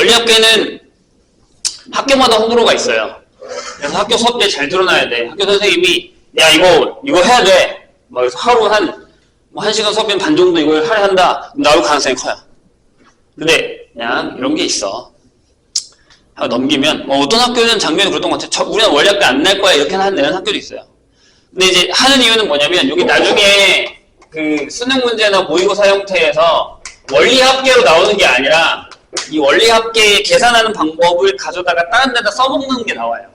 원리학계는 학교마다 호불호가 있어요. 그래서 학교 수업 때 잘 들어놔야 돼. 학교 선생님이 야 이거 이거 해야 돼. 막 하루 한, 뭐한 시간 수업이면 반 정도 이걸 하려 한다. 나올 가능성이 커요. 근데 그냥 이런 게 있어. 하고 넘기면 뭐 어떤 학교는 작년에 그랬던 것 같아. 저, 우리는 원리학교 안낼 거야 이렇게 하는 학교도 있어요. 근데 이제 하는 이유는 뭐냐면 여기 나중에 그 수능 문제나 모의고사 형태에서 원리 합계로 나오는 게 아니라 이 원리 합계 계산하는 방법을 가져다가 다른 데다 써먹는 게 나와요.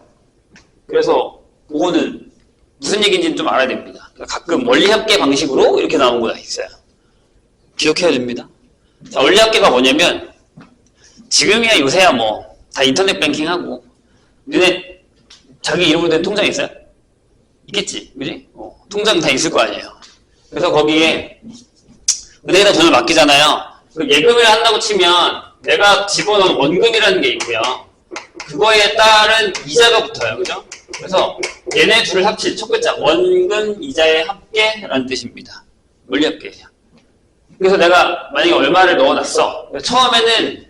그래서 그거는 무슨 얘기인지는 좀 알아야 됩니다. 그러니까 가끔 원리 합계 방식으로 이렇게 나오는 거가 있어요. 기억해야 됩니다. 자, 원리 합계가 뭐냐면 지금이야 요새야 뭐 다 인터넷 뱅킹 하고 너네 자기 이름으로 된 통장 있어요? 있겠지, 그지? 어, 통장 다 있을 거 아니에요. 그래서 거기에 은행에다 돈을 맡기잖아요. 그 예금을 한다고 치면 내가 집어넣은 원금이라는 게 있고요. 그거에 따른 이자가 붙어요, 그죠? 그래서 얘네 둘을 합친 첫 글자 원금 이자의 합계라는 뜻입니다. 원리합계예요. 그래서 내가 만약에 얼마를 넣어놨어. 처음에는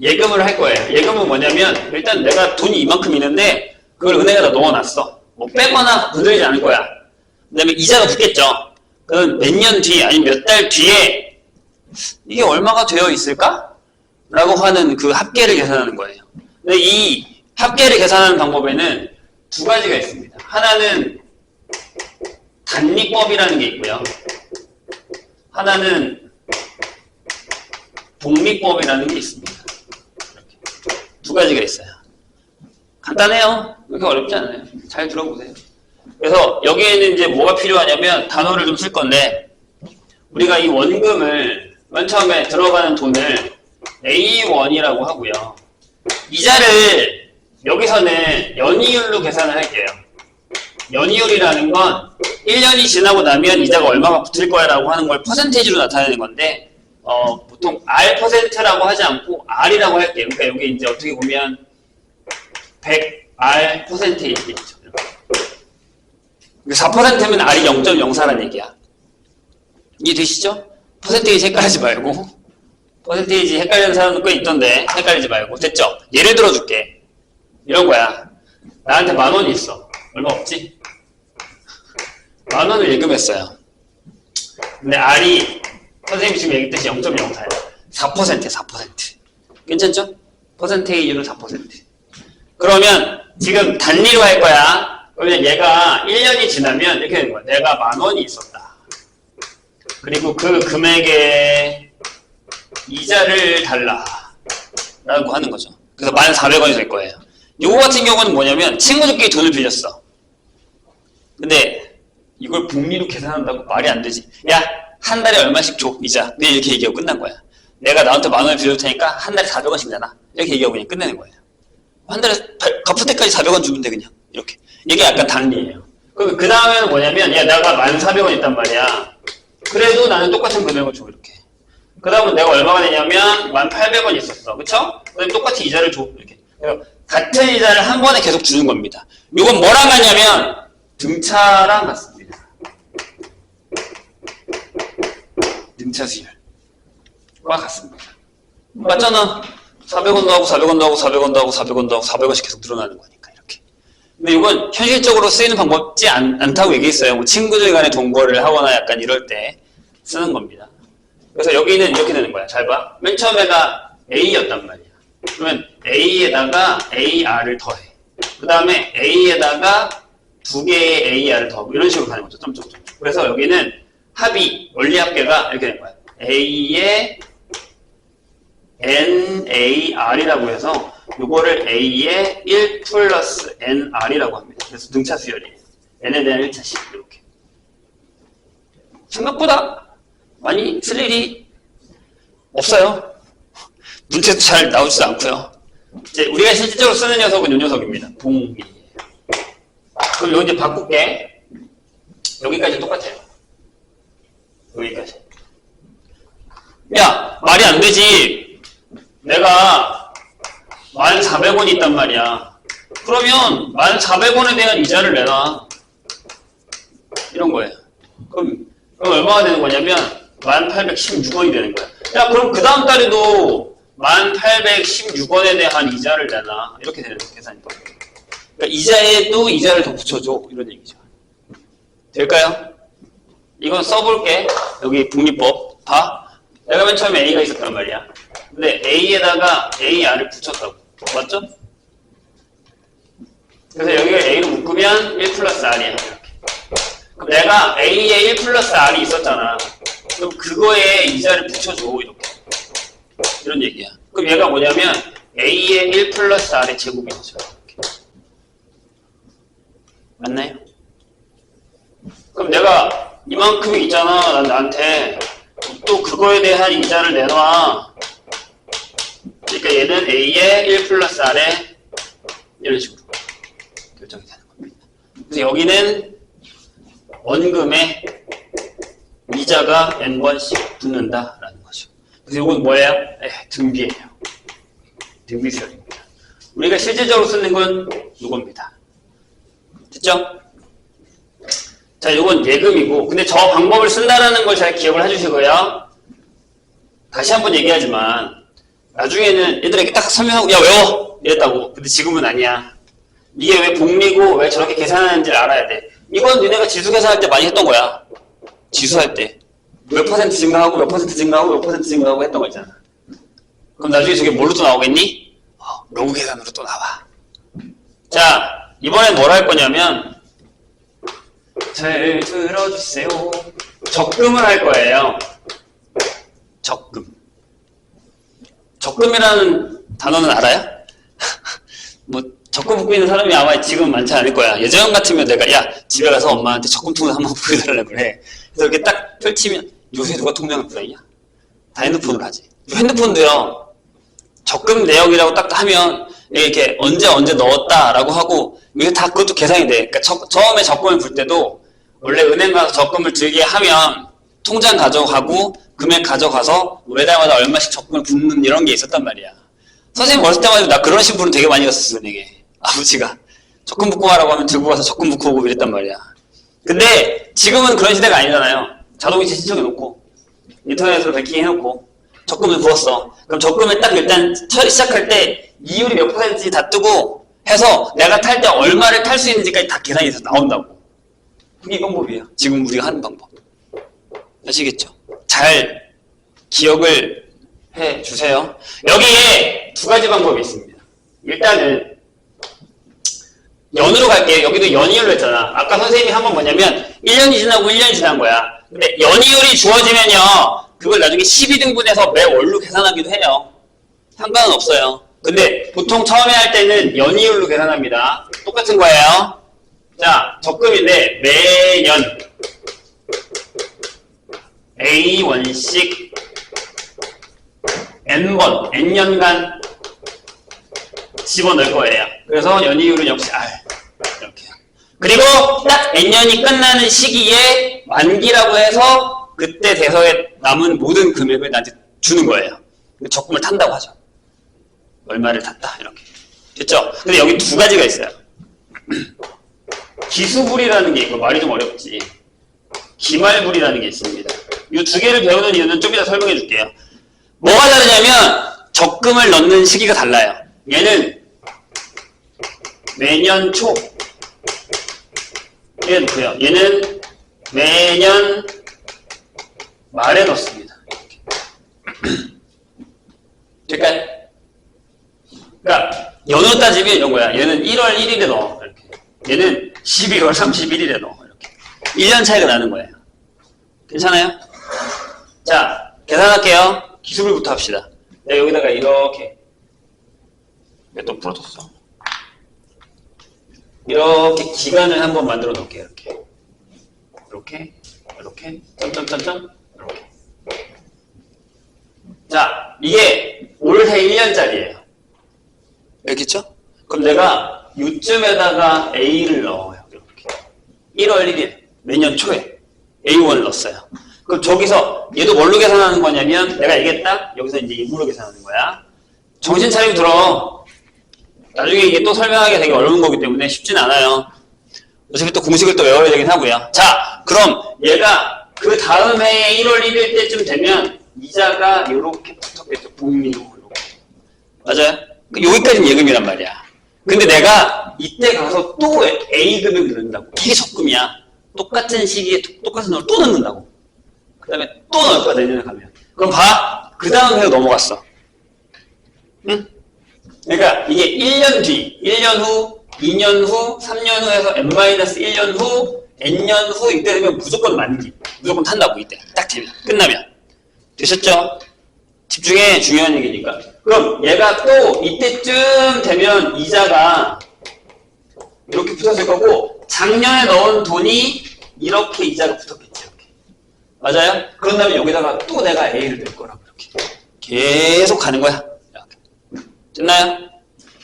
예금을 할 거예요. 예금은 뭐냐면 일단 내가 돈이 이만큼 있는데 그걸 은행에다 넣어놨어. 뭐 빼거나 건드리지 않을 거야. 그 다음에 이자가 붙겠죠. 그럼 몇 년 뒤 아니면 몇 달 뒤에 이게 얼마가 되어 있을까? 라고 하는 그 합계를 계산하는 거예요. 근데 이 합계를 계산하는 방법에는 두 가지가 있습니다. 하나는 단리법이라는 게 있고요. 하나는 독립법이라는 게 있습니다. 두 가지가 있어요. 간단해요. 그렇게 어렵지 않아요. 잘 들어보세요. 그래서 여기에는 이제 뭐가 필요하냐면 단어를 좀 쓸 건데 우리가 이 원금을 맨 처음에 들어가는 돈을 A1이라고 하고요. 이자를 여기서는 연이율로 계산을 할게요. 연이율이라는 건 1년이 지나고 나면 이자가 얼마가 붙을 거야 라고 하는 걸 퍼센테이지로 나타내는 건데 어, 보통 R%라고 하지 않고 R이라고 할게요. 그러니까 여기 이제 어떻게 보면 100R 퍼센테이지겠죠. 4%면 R이 0.04라는 얘기야. 이해되시죠? 퍼센테이지 헷갈리지 말고 퍼센테이지 헷갈리는 사람도 꽤 있던데 헷갈리지 말고 됐죠? 예를 들어 줄게. 이런 거야. 나한테 만 원이 있어. 얼마 없지? 만 원을 예금했어요. 근데 R이 선생님이 지금 얘기했듯이 0.04야. 4%야, 4%. 괜찮죠? 퍼센테이지로 4%. 그러면 지금 단리로 할 거야. 그러면 얘가 1년이 지나면 이렇게 되는 거야. 내가 만 원이 있었다. 그리고 그 금액에 이자를 달라. 라고 하는 거죠. 그래서 1,400원이 될 거예요. 요거 같은 경우는 뭐냐면 친구들끼리 돈을 빌렸어. 근데 이걸 복리로 계산한다고 말이 안 되지. 야, 한 달에 얼마씩 줘, 이자. 그냥 이렇게 얘기하고 끝난 거야. 내가 나한테 만 원을 빌려줄 테니까 한 달에 400원씩 내놔. 이렇게 얘기하고 그냥 끝내는 거예요. 한 달에 발- 갚을 때까지 400원 주면 돼, 그냥. 이렇게. 이게 약간 단리예요. 그 다음에는 뭐냐면, 야, 내가 1,400원 있단 말이야. 그래도 나는 똑같은 금액을 줘, 이렇게. 그 다음은 내가 얼마가 되냐면, 1,800원 있었어. 그쵸? 그럼 똑같이 이자를 줘, 이렇게. 같은 이자를 한 번에 계속 주는 겁니다. 이건 뭐랑 같냐면, 등차랑 같습니다. 등차 수열과 같습니다. 맞잖아. 400원도 하고 400원도 하고 400원도 하고 400원도 하고 400원씩 계속 늘어나는 거니까 이렇게. 근데 이건 현실적으로 쓰이는 방법지 않, 않다고 얘기했어요. 뭐 친구들 간에 동거를 하거나 약간 이럴 때 쓰는 겁니다. 그래서 여기는 이렇게 되는 거야. 잘 봐. 맨 처음에가 A였단 말이야. 그러면 A에다가 AR을 더해. 그 다음에 A에다가 두 개의 AR을 더하고 이런 식으로 가는 거죠. 점점점. 그래서 여기는 합이 원리합계가 이렇게 된 거야. A의 NAR이라고 해서 이거를 A의 1 플러스 NR이라고 합니다. 그래서 등차 수열이에요. N에 대한 1차식 이렇게. 생각보다 많이 쓸 일이 없어요. 문제도 잘 나오지도 않고요. 이제 우리가 실질적으로 쓰는 녀석은 이 녀석입니다. 동이에요. 그럼 여기 이제 바꿀게. 여기까지 똑같아요. 여기까지. 야, 말이 안 되지. 내가 1,400원이 있단 말이야. 그러면 1,400원에 대한 이자를 내놔. 이런 거예요. 그럼, 그럼 얼마가 되는 거냐면 1,816원이 되는 거야. 야, 그럼 그 다음 달에도 1816원에 대한 이자를 내나. 이렇게 되는 계산이. 그러니까 이자에도 이자를 더 붙여줘. 이런 얘기죠. 될까요? 이건 써볼게. 여기 국리법. 봐. 내가 맨 처음에 A가 있었단 말이야. 근데 A에다가 AR을 붙였다고. 맞죠? 그래서 여기를 A로 묶으면 1 플러스 R이야. 내가 A에 1 플러스 R이 있었잖아. 그럼 그거에 이자를 붙여줘. 이렇게. 이런 얘기야. 그럼 얘가 뭐냐면 A의 1 플러스 R의 제곱이죠. 맞나요? 그럼 내가 이만큼이 있잖아. 난 나한테 또 그거에 대한 이자를 내놔. 그러니까 얘는 A의 1 플러스 R의 이런 식으로 결정이 되는 겁니다. 그래서 여기는 원금에 이자가 n번씩 붙는다라는 거죠. 그래서 이건 뭐예요? 에, 등비예요. 등비 수열입니다. 우리가 실질적으로 쓰는 건 이겁니다. 됐죠? 자, 이건 예금이고, 근데 저 방법을 쓴다라는 걸 잘 기억을 해주시고요. 다시 한번 얘기하지만, 나중에는 애들에게 딱 설명하고, 야, 외워! 이랬다고. 근데 지금은 아니야. 이게 왜 복리고, 왜 저렇게 계산하는지를 알아야 돼. 이건 니네가 지수 계산할 때 많이 했던 거야. 지수할 때. 몇 퍼센트 증가하고, 몇 퍼센트 증가하고, 몇 퍼센트 증가하고 했던 거 있잖아. 그럼 나중에 저게 뭘로 또 나오겠니? 어, 로그 계산으로 또 나와. 자, 이번엔 뭘 할 거냐면, 잘 들어주세요. 적금을 할 거예요. 적금. 적금이라는 단어는 알아요? 뭐 적금 붙고 있는 사람이 아마 지금 많지 않을 거야. 예전 같으면 내가 야 집에 가서 엄마한테 적금 통장 한번 보여달라고 그래. 그래서 이렇게 딱 펼치면 요새 누가 통장을 보내냐? 다 핸드폰으로 하지. 핸드폰도요. 적금 내역이라고 딱 하면 이렇게 언제 언제 넣었다라고 하고 이게 다 그것도 계산이 돼. 그러니까 적- 처음에 적금을 불 때도 원래 은행 가서 적금을 들게 하면 통장 가져가고 금액 가져가서 매달마다 얼마씩 적금을 붓는 이런 게 있었단 말이야. 선생님 어렸을 때만 해도 나 그런 식으로 되게 많이 갔었어 은행에. 아버지가 적금 붓고 가라고 하면 들고 가서 적금 붓고 오고 이랬단 말이야. 근데 지금은 그런 시대가 아니잖아요. 자동이체 신청해놓고 인터넷으로 베킹 해놓고 적금을 부었어. 그럼 적금을 딱 일단 시작할 때 이율이 몇 퍼센트 다 뜨고 해서 내가 탈 때 얼마를 탈 수 있는지까지 다 계산이 돼서 나온다고. 그게 이 방법이에요. 지금 우리가 하는 방법. 아시겠죠? 잘 기억을 해 주세요. 여기에 두 가지 방법이 있습니다. 일단은 연으로 갈게요. 여기도 연이율로 했잖아. 아까 선생님이 한번 뭐냐면 1년이 지나고 1년이 지난 거야. 근데 연이율이 주어지면요. 그걸 나중에 12등분해서 매 월로 계산하기도 해요. 상관은 없어요. 근데 보통 처음에 할 때는 연이율로 계산합니다. 똑같은 거예요. 자, 적금인데 매년 A1씩 N번, N년간 집어넣을 거예요. 그래서 연이율은 역시 R. 이렇게. 그리고 딱 N년이 끝나는 시기에 만기라고 해서 그때 대서에 남은 모든 금액을 나한테 주는 거예요. 적금을 탄다고 하죠. 얼마를 탔다. 이렇게. 됐죠? 근데 여기 두 가지가 있어요. 기수불이라는 게 있고, 말이 좀 어렵지. 기말불이라는 게 있습니다. 이 두 개를 배우는 이유는 좀 이따 설명해 줄게요. 뭐가 다르냐면 적금을 넣는 시기가 달라요. 얘는 매년 초 얘는 뭐요? 얘는 매년 말에 넣습니다. 될까요? 그러니까 연으로 따지면 이런 거야. 얘는 1월 1일에 넣어. 이렇게. 얘는 12월 31일에 넣어. 이렇게. 1년 차이가 나는 거예요. 괜찮아요? 자, 계산할게요. 기술부터 합시다. 내가 여기다가 이렇게 몇돈 풀어뒀어. 이렇게 기간을 한번 만들어 놓을게요. 이렇게. 이렇게, 이렇게, 점점점점, 이렇게. 자, 이게 올해 1년짜리예요. 알겠죠? 그럼 내가 요쯤에다가 A를 넣어요. 이렇게. 1월 1일, 매년 초에 A1을 넣었어요. 그럼 저기서 얘도 뭘로 계산하는 거냐면 내가 얘기했다? 여기서 이제 이물로 계산하는 거야. 정신 차리고 들어. 나중에 이게 또 설명하기 되게 어려운 거기 때문에 쉽진 않아요. 어차피 또 공식을 또 외워야 되긴 하고요. 자, 그럼 얘가 그 다음 해 1월 1일 때쯤 되면 이자가 이렇게 붙었겠죠. 이렇게. 맞아요? 그 여기까지는 예금이란 말이야. 근데 내가 이때 가서 또 A금액을 넣는다고. 이게 적금이야. 똑같은 시기에 똑- 똑같은 돈을 또 넣는다고. 그 다음에 또 넣을 거야, 내년에 가면. 그럼 봐. 그 다음 해로 넘어갔어. 응? 그러니까 이게 1년 뒤, 1년 후, 2년 후, 3년 후에서 n-1년 후, n년 후 이때 되면 무조건 만기. 무조건 탄다고 이때. 딱 되면. 끝나면. 되셨죠? 집중해. 중요한 얘기니까. 그럼 얘가 또 이때쯤 되면 이자가 이렇게 붙었을 거고 작년에 넣은 돈이 이렇게 이자가 붙었겠지. 이렇게. 맞아요? 그런 다음에 여기다가 또 내가 A를 넣을 거라고 이렇게. 계속 가는 거야. 됐나요?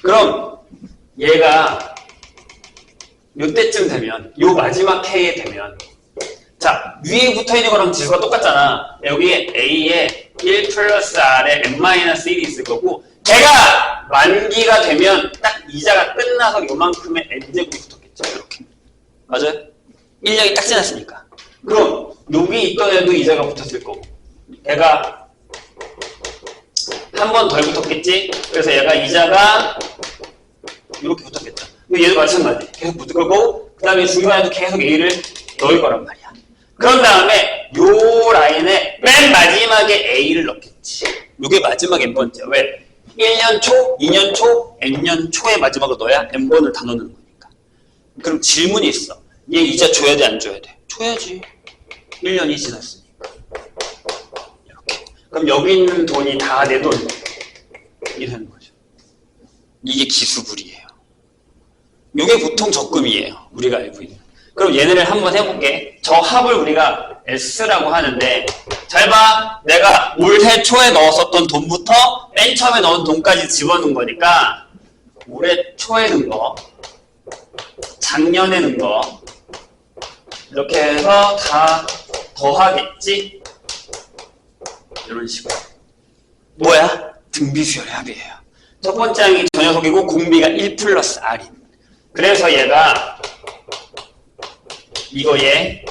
그럼 얘가 요때쯤 되면 요 마지막 해에 되면 자 위에 붙어있는 거랑 지수가 똑같잖아 여기에 A에 1 플러스 R에 N-1이 있을 거고 걔가 만기가 되면 딱 이자가 끝나서 요만큼의 N제곱이 붙었겠죠 이렇게 맞아요? 1년이 딱 지났으니까 그럼 여기 있던 애도 이자가 붙었을 거고 걔가 한 번 덜 붙었겠지? 그래서 얘가 이자가 이렇게 붙었겠다. 근데 얘도 마찬가지. 계속 붙을 거고, 그 다음에 중간에도 계속 A를 넣을 거란 말이야. 그런 다음에 요 라인에 맨 마지막에 A를 넣겠지. 요게 마지막 N번째. 왜? 1년 초, 2년 초, N년 초에 마지막으로 넣어야 N번을 다 넣는 거니까. 그럼 질문이 있어. 얘 이자 줘야 돼, 안 줘야 돼? 줘야지. 1년이 지났으니까. 이렇게. 그럼 여기 있는 돈이 다 내 돈. 이 되는 거죠. 이게 기수불이에요. 이게 보통 적금이에요. 우리가 알고 있는. 그럼 얘네를 한번 해볼게. 저 합을 우리가 S라고 하는데 잘 봐. 내가 올해 초에 넣었었던 돈부터 맨 처음에 넣은 돈까지 집어넣은 거니까 올해 초에 넣은 거, 작년에 넣은 거 이렇게 해서 다 더하겠지? 이런 식으로. 뭐야? 등비수열의 합이에요. 첫 번째 항이 저 녀석이고 공비가 1 플러스 R인. 그래서 얘가 이거에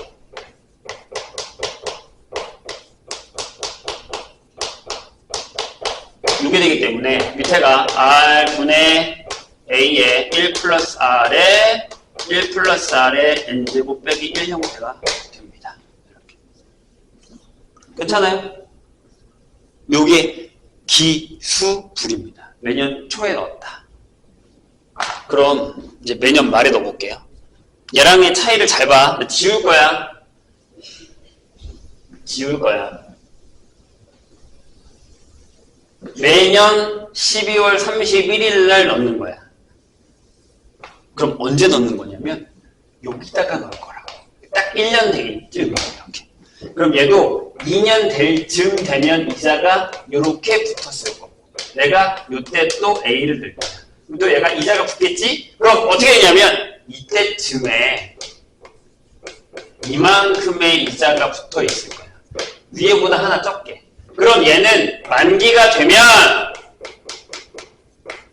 이게 되기 때문에 밑에가 R분의 A에 1 플러스 R에 1 플러스 R에 N제곱 빼기 1 형태가 됩니다. 이렇게. 괜찮아요? 요게 기수불입니다. 매년 초에 넣었다. 그럼 이제 매년 말에 넣어볼게요. 얘랑의 차이를 잘 봐. 나 지울 거야. 지울 거야. 매년 12월 31일 날 넣는 거야. 그럼 언제 넣는 거냐면 여기다가 넣을 거라고. 딱 1년 되긴 쯤 이렇게. 그럼 얘도 2년 될 즈음 되면 이자가 이렇게 붙었을 거고 내가 요때 또 A를 넣을 거야. 그럼 또 얘가 이자가 붙겠지? 그럼 어떻게 되냐면 이때쯤에 이만큼의 이자가 붙어 있을 거야. 위에보다 하나 적게. 그럼 얘는 만기가 되면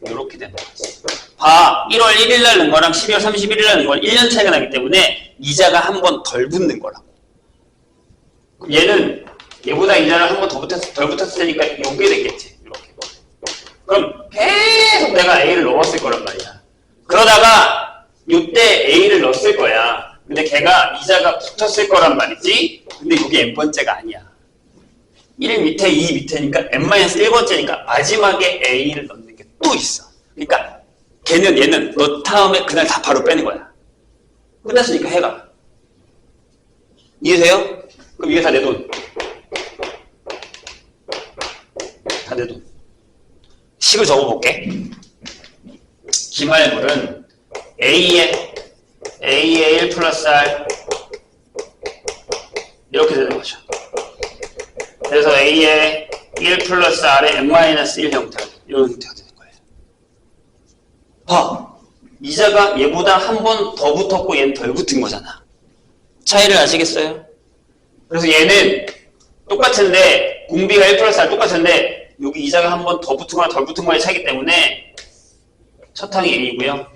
이렇게 거지. 봐. 1월 1일 날 넣은 거랑 12월 31일 날 넣은 건 1년 차이가 나기 때문에 이자가 한 번 덜 붙는 거라고. 얘는 얘보다 이자를 한 번 더 붙었, 덜 붙었을 테니까 요게 되겠지. 이렇게. 그럼 계속 내가 A를 넣었을 거란 말이야. 그러다가 요때 A를 넣었을 거야. 근데 걔가 이자가 붙었을 거란 말이지. 근데 이게 n번째가 아니야. 1 밑에 2 밑에니까 n-1번째니까 마지막에 A를 넣는 게 또 있어. 그러니까 걔는 얘는 너 다음에 그날 다 바로 빼는 거야. 끝났으니까 해가. 이해돼요? 그럼 이게 다 내 돈. 다 내 돈. 식을 적어볼게. 기말물은 A에 A에 1 플러스 R 이렇게 되는 거죠. 그래서 A에 1 플러스 R에 N-1 형태가. 이런 형태가 되는 거예요. 봐. 이자가 얘보다 한 번 더 붙었고 얘는 덜 붙은 거잖아. 차이를 아시겠어요? 그래서 얘는 똑같은데 공비가 1 플러스 R 똑같은데 여기 이자가 한 번 더 붙은 거나 덜 붙은 거의 차이기 때문에 첫 항이 A고요.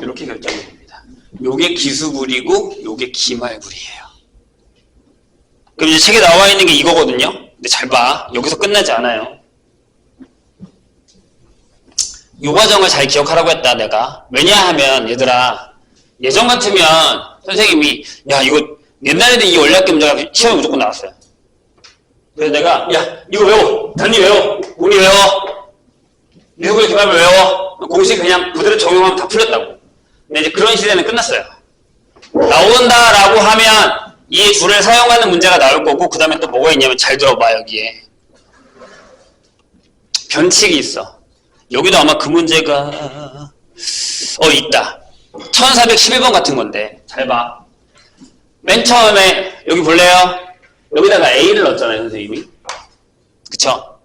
이렇게 결정이 됩니다. 요게 기수불이고 요게 기말불이에요. 그럼 이제 책에 나와 있는 게 이거거든요. 근데 잘 봐. 여기서 끝나지 않아요. 요 과정을 잘 기억하라고 했다, 내가. 왜냐하면, 얘들아, 예전 같으면 선생님이, 야, 이거, 옛날에도 이 원리학기 문제가 시험에 무조건 나왔어요. 그래서 내가, 야, 이거 외워! 단위 외워! 우리 외워! 미국의 기말을 외워! 공식 그냥 그대로 적용하면 다 풀렸다고. 근데 이제 그런 시대는 끝났어요. 나온다라고 하면 이 줄을 사용하는 문제가 나올 거고 그 다음에 또 뭐가 있냐면 잘 들어봐 여기에 변칙이 있어 여기도 아마 그 문제가 어 있다 1411번 같은 건데 잘 봐 맨 처음에 여기 볼래요? 여기다가 A를 넣었잖아요 선생님이 그쵸?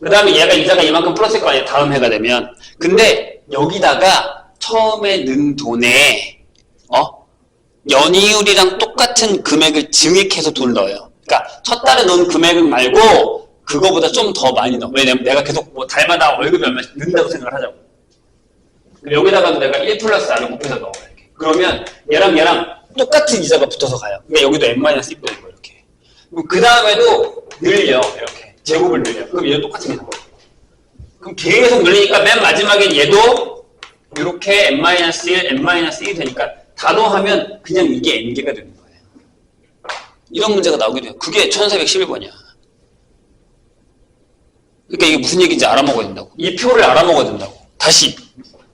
그 다음에 얘가 이자가 이만큼 플러스일 거 아니에요 다음 해가 되면 근데 여기다가 처음에 넣은 돈에 어? 연이율이랑 똑같은 금액을 증액해서 돈을 넣어요. 그러니까 첫 달에 넣은 금액은 말고 그거보다 좀 더 많이 넣어. 왜냐면 내가 계속 뭐 달마다 월급이 얼마 씩 는다고 생각을 하자고. 그럼 여기다가도 내가 1 플러스 R을 곱해서 넣어. 이렇게. 그러면 얘랑 얘랑 똑같은 이자가 붙어서 가요. 그러니까 여기도 n-1 되는 거 이렇게. 그 다음에도 늘려 이렇게 제곱을 늘려. 그럼 얘도 똑같은 게 나와. 그럼 계속 늘리니까 맨 마지막엔 얘도 이렇게 n-1, n-1이 되니까 단호하면 그냥 이게 n개가 되는 거예요. 이런 문제가 나오게 돼요. 그게 1411번이야. 그러니까 이게 무슨 얘기인지 알아먹어야 된다고. 이 표를 알아먹어야 된다고. 다시.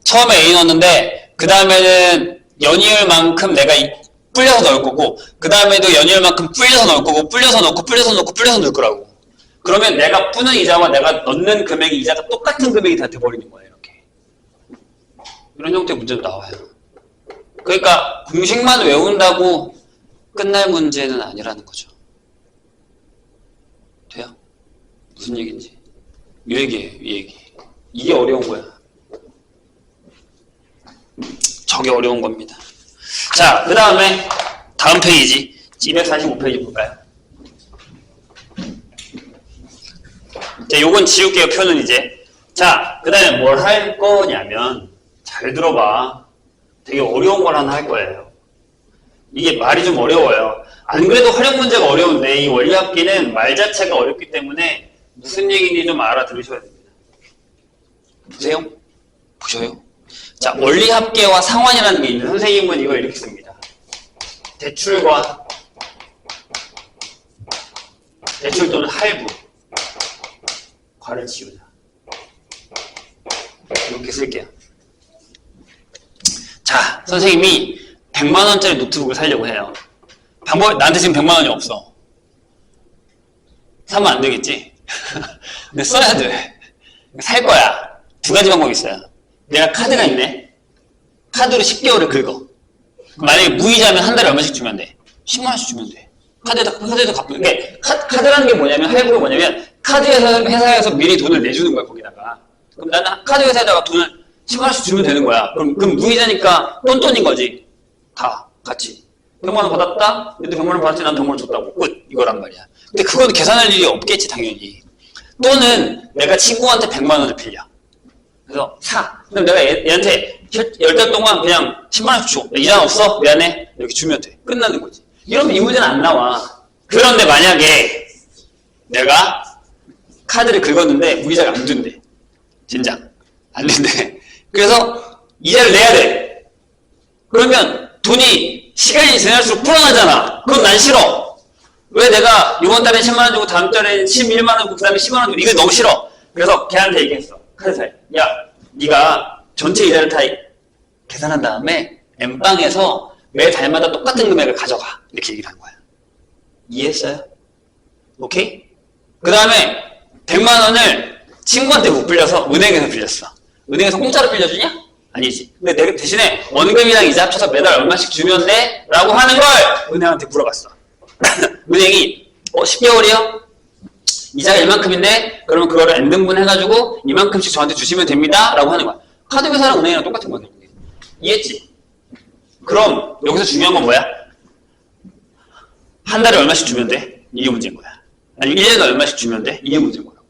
처음에 A 넣었는데, 그 다음에는 연이율만큼 내가 이- 불려서 넣을 거고, 그 다음에도 연이율만큼 불려서 넣을 거고, 불려서 넣고, 불려서 넣고, 불려서 넣을 거라고. 그러면 내가 뿌는 이자와 내가 넣는 금액의 이자가 똑같은 금액이 다 돼버리는 거예요, 이렇게. 이런 형태의 문제도 나와요. 그러니까 공식만 외운다고 끝날 문제는 아니라는 거죠. 돼요? 무슨 얘기인지. 이 얘기예요, 이 얘기. 이게 어려운 거야. 저게 어려운 겁니다. 자, 그 다음에 다음 페이지 245페이지 볼까요? 자, 요건 지울게요, 표는 이제. 자, 그 다음에 뭘 할 거냐면 잘 들어봐. 되게 어려운 걸 하나 할 거예요. 이게 말이 좀 어려워요. 안 그래도 활용 문제가 어려운데 이 원리합기는 말 자체가 어렵기 때문에 무슨 얘기인지 좀 알아들으셔야 됩니다. 보세요. 보셔요. 자, 원리합계와 상환이라는 게 있는데 선생님은 이거 이렇게 씁니다. 대출과 대출 또는 할부 과를 지우자. 이렇게 쓸게요. 자, 선생님이 100만 원짜리 노트북을 사려고 해요. 방법 나한테 지금 100만 원이 없어. 사면 안 되겠지? 근데 써야 돼. 살 거야. 두 가지 방법이 있어요. 내가 카드가 있네. 카드로 10개월을 긁어. 만약에 무이자면 한 달에 얼마씩 주면 돼? 10만 원씩 주면 돼. 카드에다 카드에다 갚고. 그러니까 카, 카드라는 게 뭐냐면 할부가 뭐냐면 카드 회사, 회사 에서 미리 돈을 내주는 거야 거기다가. 그럼 나는 카드 회사에다가 돈을 10만 원씩 주면 되는 거야. 그럼 그럼 무이자니까 똔똔인 거지. 다 같이. 100만 원 받았다. 얘도 100만 원 받았지. 난 100만 원 줬다고. 끝. 이거란 말이야. 근데 그건 계산할 일이 없겠지 당연히. 또는 내가 친구한테 100만 원을 빌려. 그래서 사. 그럼 내가 얘, 얘한테 열달 동안 그냥 10만 원씩 줘. 이자 없어? 미안해. 이렇게 주면 돼. 끝나는 거지. 이러면 이 문제는 안 나와. 그런데 만약에 내가 카드를 긁었는데 무이자가 안 준대. 진작. 안 된대. 그래서 이자를 내야 돼. 그러면 돈이 시간이 지날수록 불어나잖아. 그건 난 싫어. 왜 내가 이번 달에 10만 원 주고 다음 달에 11만 원 주고 그 다음에 10만 원 주고 이거 너무 싫어. 그래서 걔한테 얘기했어. 카드사에. 야, 네가 전체 이자를 다 계산한 다음에 엠빵에서 매 달마다 똑같은 금액을 가져가. 이렇게 얘기를 한 거야. 이해했어요? 오케이? 그 다음에 100만 원을 친구한테 못 빌려서 은행에서 빌렸어. 은행에서 공짜로 빌려주냐? 아니지. 근데 내 대신에 원금이랑 이자 합쳐서 매달 얼마씩 주면 돼? 라고 하는 걸 은행한테 물어봤어. 은행이 어 10개월이요? 이자가 이만큼인데 그러면 그거를 n등분 해가지고 이만큼씩 저한테 주시면 됩니다. 라고 하는 거야. 카드 회사랑 은행이랑 똑같은 거야. 이해했지? 그럼 여기서 중요한 건 뭐야? 한 달에 얼마씩 주면 돼? 이게 문제인 거야. 아니 1년에 얼마씩 주면 돼? 이게 문제인 거라고.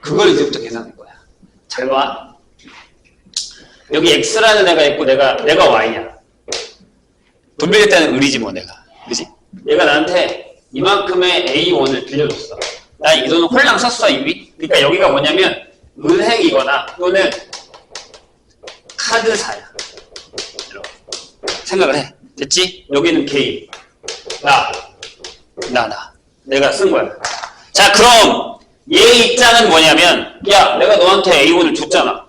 그걸 이제부터 계산할 거야. 잘 봐. 여기 X라는 애가 있고 내가 내가 Y야. 돈 빌릴 때는 을이지 뭐 내가. 그지? 얘가 나한테 이만큼의 A1을 빌려줬어. 나이 돈은 홀랑 썼어 이미. 그러니까 여기가 뭐냐면 은행이거나 또는 카드사야. 생각을 해. 됐지? 여기는 개인. 나. 나, 나. 내가 쓴 거야. 자, 그럼 얘 입장은 뭐냐면, 야, 내가 너한테 A1을 줬잖아.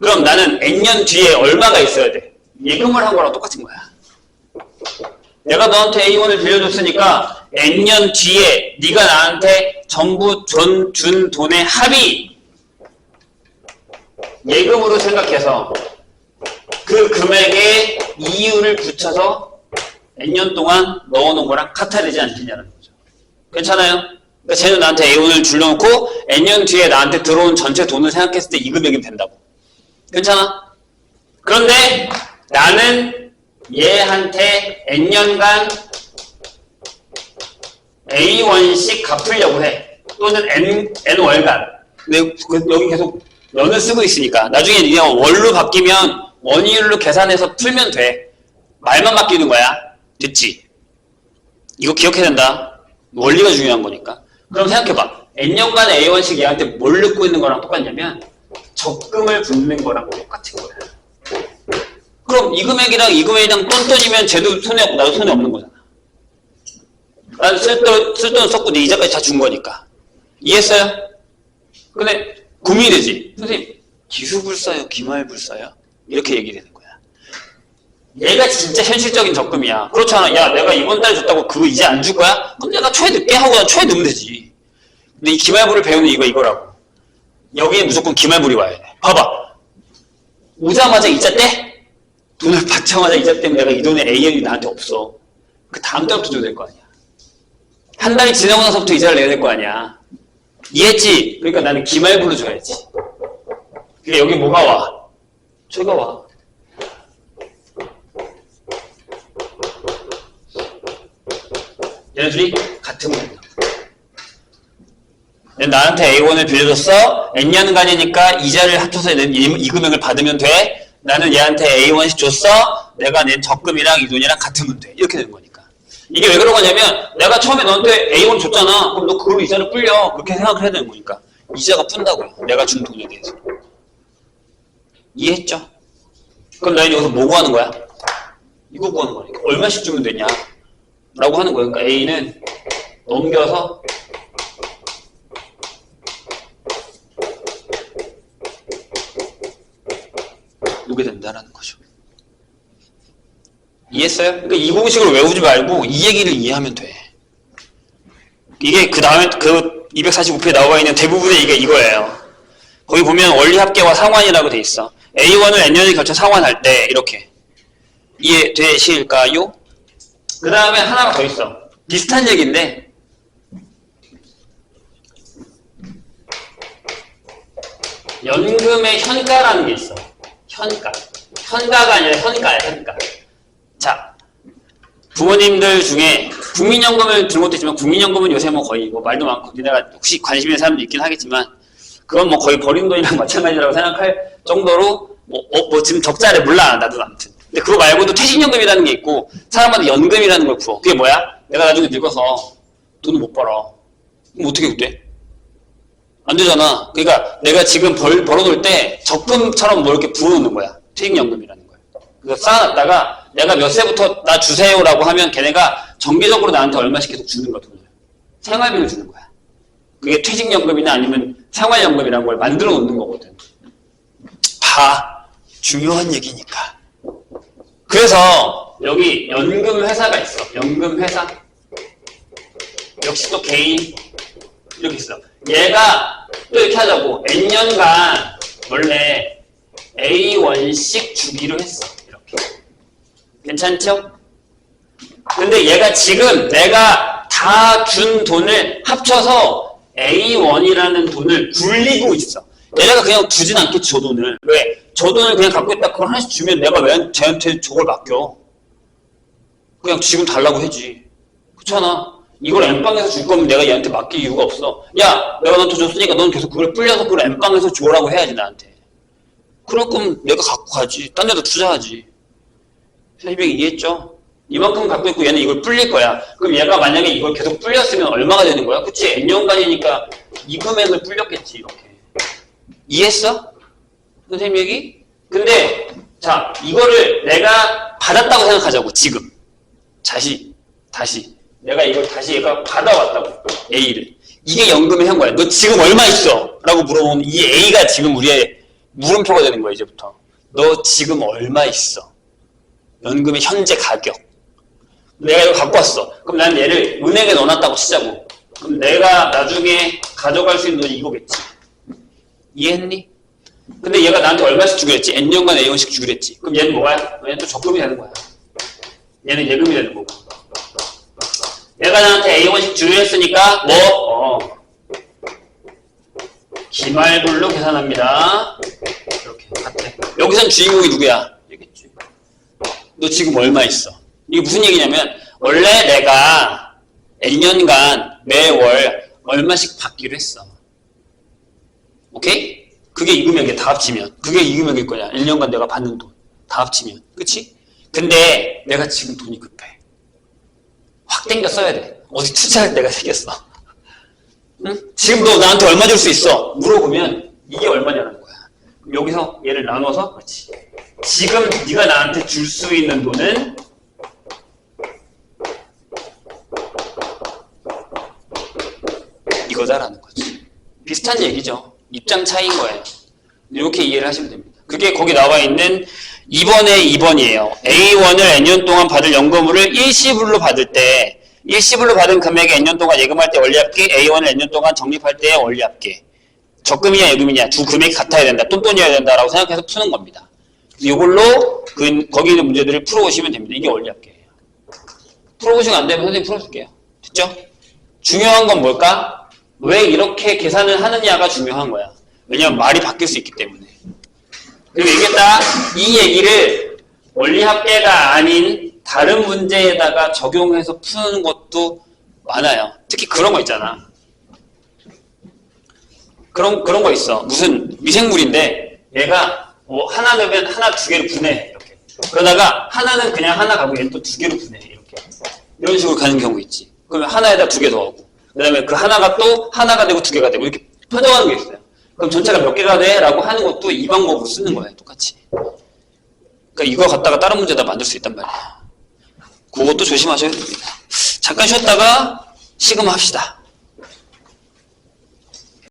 그럼 나는 N년 뒤에 얼마가 있어야 돼? 예금을 한 거랑 똑같은 거야. 내가 너한테 A1을 빌려줬으니까 N년 뒤에 네가 나한테 전부 준, 준 돈의 합이 예금으로 생각해서 그 금액에 이유를 붙여서 N년 동안 넣어놓은 거랑 같아지지 않겠냐는 거죠. 괜찮아요? 그러니까 쟤는 나한테 A1을 줄여놓고 N년 뒤에 나한테 들어온 전체 돈을 생각했을 때 이 금액이 된다고. 괜찮아? 그런데 나는 얘한테 N년간 A1씩 갚으려고 해. 또는 N, N월간. 근데 그- 여기 계속 연을 쓰고 있으니까. 나중에 네가 월로 바뀌면 원이율로 계산해서 풀면 돼. 말만 바뀌는 거야. 됐지? 이거 기억해야 된다. 원리가 중요한 거니까. 그럼 생각해봐. N년간 A1씩 얘한테 뭘 넣고 있는 거랑 똑같냐면 적금을 붓는 거랑 똑같은 거야. 그럼 이 금액이랑 이 금액이랑 똔똔이면 쟤도 손해 나도 손해 없는 거잖아. 나는 쓸돈, 쓸돈 썼고 내 이자까지 다 준 거니까. 이해했어요? 근데 고민이 되지. 선생님, 기수불사요, 기말불사요? 이렇게 얘기를 되는 거야. 얘가 진짜 현실적인 적금이야. 그렇잖아. 야, 내가 이번 달에 줬다고 그거 이제 안 줄 거야? 그럼 내가 초에 늦게 하고 난 초에 넣으면 되지. 근데 이 기말부를 배우는 이거 이거라고. 여기에 무조건 기말불이 와야 돼. 봐봐. 오자마자 이자 떼? 돈을 받자마자 이자 때문에 내가 이 돈에 A형이 나한테 없어. 그 다음 달부터 줘야 될 거 아니야. 한 달이 지나고 나서부터 이자를 내야 될 거 아니야. 이해했지? 그러니까 나는 기말부로 줘야지. 그러니까 여기 뭐가 와? 저가 와. 얘네들이 같은 거야. 나한테 A1을 빌려줬어. N년 간이니까 이자를 합쳐서 이, 이 금액을 받으면 돼. 나는 얘한테 A1씩 줬어. 내가 낸 적금이랑 이 돈이랑 같으면 돼. 이렇게 되는 거니까. 이게 왜 그런 거냐면 내가 처음에 너한테 A1 줬잖아. 그럼 너 그걸로 이자를 불려. 그렇게 생각을 해야 되는 거니까. 이자가 푼다고요. 내가 준 돈에 대해서. 이해했죠? 그럼 너희 여기서 뭐 구하는 거야? 이거 구하는 거니까. 얼마씩 주면 되냐? 라고 하는 거예요. 그러니까 A는 넘겨서 놓게 된다라는 거죠. 이해했어요? 그러니까 이 공식을 외우지 말고 이 얘기를 이해하면 돼. 이게 그 다음에 그 245페이지에 나와 있는 대부분의 이게 이거예요. 거기 보면 원리 합계와 상환이라고 돼 있어. A1을 N년이 걸쳐 상환할 때 이렇게 이해되실까요? 그 다음에 하나가 더 있어. 비슷한 얘기인데 연금의 현가라는 게 있어. 현가. 현가가 아니라 현가야, 현가. 자, 부모님들 중에 국민연금을 들은 것도 있지만 국민연금은 요새 뭐 거의 뭐 말도 많고 니네가 혹시 관심 있는 사람도 있긴 하겠지만 그건 뭐 거의 버린 돈이랑 마찬가지라고 생각할 정도로 뭐, 어, 뭐 지금 적자를 몰라 나도 아무튼 근데 그거 말고도 퇴직연금이라는 게 있고 사람마다 연금이라는 걸 구워 그게 뭐야? 내가 나중에 늙어서 돈을 못 벌어 그럼 어떻게 그때? 안 되잖아. 그러니까 내가 지금 벌, 벌어놓을 때 적금처럼 뭐 이렇게 부어놓는 거야. 퇴직연금이라는 거야. 그래서 쌓아놨다가 내가 몇 세부터 나 주세요라고 하면 걔네가 정기적으로 나한테 얼마씩 계속 주는 거야 돈을. 생활비를 주는 거야. 그게 퇴직연금이나 아니면 생활연금이라는 걸 만들어 놓는 거거든. 봐. 중요한 얘기니까. 그래서 여기 연금 회사가 있어. 연금 회사. 역시 또 개인. 이렇게 있어 얘가 또 이렇게 하자고 N년간 원래 A1씩 주기로 했어 이렇게 괜찮죠? 근데 얘가 지금 내가 다 준 돈을 합쳐서 A1이라는 돈을 굴리고 있어. 얘네가 그냥 주진 않겠지, 저 돈을. 왜? 저 돈을 그냥 갖고 있다, 그걸 하나씩 주면 내가 왜 쟤한테 저걸 맡겨? 그냥 지금 달라고 해지. 그렇잖아. 이걸 엠빵에서 줄 거면 내가 얘한테 맡길 이유가 없어. 야, 내가 너한테 줬으니까 넌 계속 그걸 불려서 그걸 엠빵에서 줘라고 해야지, 나한테. 그럴 거면 내가 갖고 가지. 딴 데다 투자하지. 설명 이해했죠? 이만큼 갖고 있고 얘는 이걸 불릴 거야. 그럼 얘가 만약에 이걸 계속 불렸으면 얼마가 되는 거야? 그치? n년간이니까 이 금액을 불렸겠지, 이렇게. 이해했어? 선생님 얘기? 근데, 자, 이거를 내가 받았다고 생각하자고, 지금. 다시, 다시. 내가 이걸 다시 얘가 받아왔다고, A를. 이게 연금의 현거야. 너 지금 얼마 있어? 라고 물어보면 이 A가 지금 우리의 물음표가 되는 거야, 이제부터. 너 지금 얼마 있어? 연금의 현재 가격. 내가 이거 갖고 왔어. 그럼 난 얘를 은행에 넣어놨다고 치자고. 그럼 내가 나중에 가져갈 수 있는 돈이 이거겠지. 이해했니? 근데 얘가 나한테 얼마씩 주기로 했지? N년간 A원씩 주기로 했지. 그럼 얘는 뭐야? 얘는 또 적금이 되는 거야. 얘는 예금이 되는 거고. 얘가 나한테 A원씩 주기로 했으니까 뭐? 어. 기말불로 계산합니다. 이렇게 같아. 여기선 주인공이 누구야? 얘겠지. 너 지금 얼마 있어? 이게 무슨 얘기냐면 원래 내가 N년간 매월 얼마씩 받기로 했어. 오케이? 그게 이 금액이야 다 합치면 그게 이 금액일 거야 1년간 내가 받는 돈 다 합치면 그치? 근데 내가 지금 돈이 급해 확 땡겨 써야 돼 어디 투자할 때가 생겼어 응? 지금 너 나한테 얼마 줄 수 있어? 물어보면 이게 얼마냐는 거야 여기서 얘를 나눠서 그렇지 지금 네가 나한테 줄 수 있는 돈은 이거다라는 거지. 비슷한 얘기죠. 입장 차이인 거예요. 이렇게 이해를 하시면 됩니다. 그게 거기 나와 있는 2번의 2번이에요. A1을 N년 동안 받을 연금을 일시불로 받을 때 일시불로 받은 금액에 N년 동안 예금할 때 원리합계, A1을 N년 동안 적립할 때 원리합계. 적금이냐 예금이냐 두 금액이 같아야 된다, 똔똔이어야 된다라고 생각해서 푸는 겁니다. 이걸로 그, 거기 있는 문제들을 풀어오시면 됩니다. 이게 원리합계예요. 풀어보시면 안 되면 선생님 풀어줄게요. 됐죠? 중요한 건 뭘까? 왜 이렇게 계산을 하느냐가 중요한 거야. 왜냐면 말이 바뀔 수 있기 때문에. 그리고 얘기했다. 이 얘기를 원리합계가 아닌 다른 문제에다가 적용해서 푸는 것도 많아요. 특히 그런 거 있잖아. 그런, 그런 거 있어. 무슨 미생물인데 얘가 뭐 하나 넣으면 하나 두 개로 분해. 이렇게. 그러다가 하나는 그냥 하나 가고 얘는 또 두 개로 분해. 이렇게. 이런 식으로 가는 경우 있지. 그러면 하나에다 두 개 더하고. 그 다음에 그 하나가 또 하나가 되고 두 개가 되고 이렇게 펴져가는 게 있어요. 그럼 전체가 몇 개가 돼? 라고 하는 것도 이 방법으로 쓰는 거예요. 똑같이. 그러니까 이거 갖다가 다른 문제다 만들 수 있단 말이에요. 그것도 조심하셔야 됩니다. 잠깐 쉬었다가 시금 합시다.